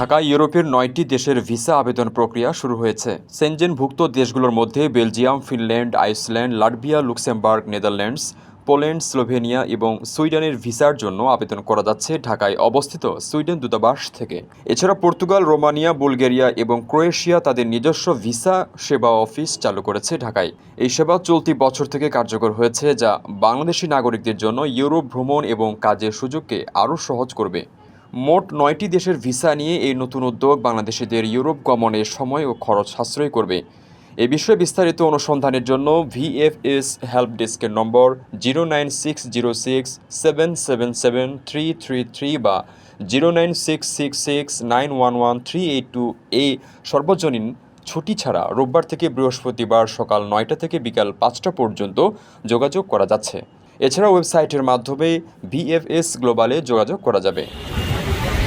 ঢাকায় ইউরোপের নয়টি দেশের ভিসা আবেদন প্রক্রিয়া শুরু হয়েছে। সেনজেনভুক্ত দেশগুলোর মধ্যে Belgium, Finland, Iceland, Latvia, Luxembourg, Netherlands, Poland, Slovenia এবং সুইডেনের ভিসার জন্য আবেদন করা যাচ্ছে ঢাকায় অবস্থিত সুইডেন দূতাবাস থেকে। এছাড়া পর্তুগাল, রোমানিয়া, বুলগেরিয়া এবং ক্রোয়েশিয়া তাদের নিজস্ব ভিসা সেবা অফিস চালু করেছে ঢাকায়। এই সেবা চলতি বছর থেকে কার্যকর হয়েছে, যা বাংলাদেশি নাগরিকদের জন্য ইউরোপ ভ্রমণ এবং কাজের সুযোগকে আরও সহজ করবে। মোট নয়টি দেশের ভিসা নিয়ে এই নতুন উদ্যোগ বাংলাদেশিদের ইউরোপ গমনের সময় ও খরচ সাশ্রয় করবে। এ বিষয়ে বিস্তারিত অনুসন্ধানের জন্য ভিএফএস হেল্প ডেস্কের নম্বর zero nine six zero six seven seven seven three three three বা zero nine six six six nine one one three eight two এ সর্বজনীন ছুটি ছাড়া রোববার থেকে বৃহস্পতিবার সকাল নয়টা থেকে বিকাল পাঁচটা পর্যন্ত যোগাযোগ করা যাচ্ছে। এছাড়া ওয়েবসাইটের মাধ্যমে ভিএফএস গ্লোবালে যোগাযোগ করা যাবে।